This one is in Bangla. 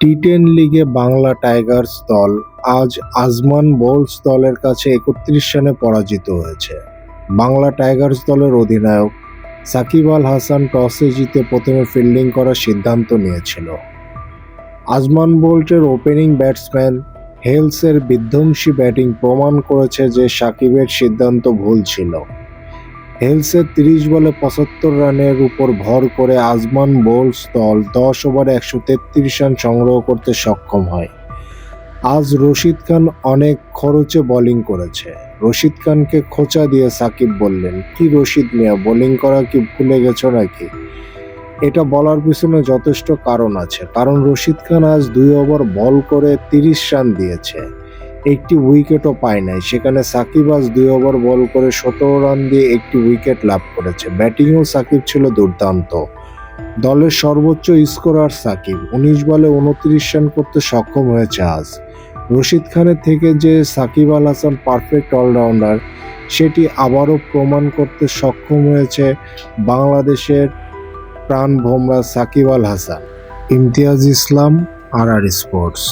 টি টেন লিগে বাংলা টাইগার্স দল আজ আজমান বোলস দলের কাছে একত্রিশ রানে পরাজিত হয়েছে। বাংলা টাইগার্স দলের অধিনায়ক সাকিব আল হাসান টসে জিতে প্রথমে ফিল্ডিং করার সিদ্ধান্ত নিয়েছিল। আজমান বোল্টের ওপেনিং ব্যাটসম্যান হেলসের বিধ্বংসী ব্যাটিং প্রমাণ করেছে যে সাকিবের সিদ্ধান্ত ভুল ছিল। হেলসের তিরিশ বলে পঁচাত্তর রানের উপর ভর করে আজমান বোলস দল দশ ওভারে একশো তেত্রিশ রান সংগ্রহ করতে সক্ষম হয়। আজ রশিদ খান অনেক খরচে বোলিং করেছে। রশিদ খানকে খোঁচা দিয়ে সাকিব বললেন, কি রশিদ মিয়া, বোলিং করা কি ভুলে গেছো নাকি? এটা বলার পিছনে যথেষ্ট কারণ আছে, কারণ রশিদ খান আজ দুই ওভার বল করে তিরিশ রান দিয়েছে। একটি উইকেটও পায় নাই। সেখানে সাকিব আজ দুই ওভার বল করে সতেরো রান দিয়ে একটি উইকেট লাভ করেছে। ব্যাটিংও সাকিব ছিল দুর্দান্ত। দলের সর্বোচ্চ স্কোরার সাকিব। উনিশ বলে উনত্রিশ রান করতে সক্ষম হয়েছে আজ। রশিদ খানের থেকে যে সাকিব আল হাসান পারফেক্ট অলরাউন্ডার সেটি আবারও প্রমাণ করতে সক্ষম হয়েছে বাংলাদেশের প্রাণ ভোমরা Shakib Al Hasan. Imtiaz Islam R R sports.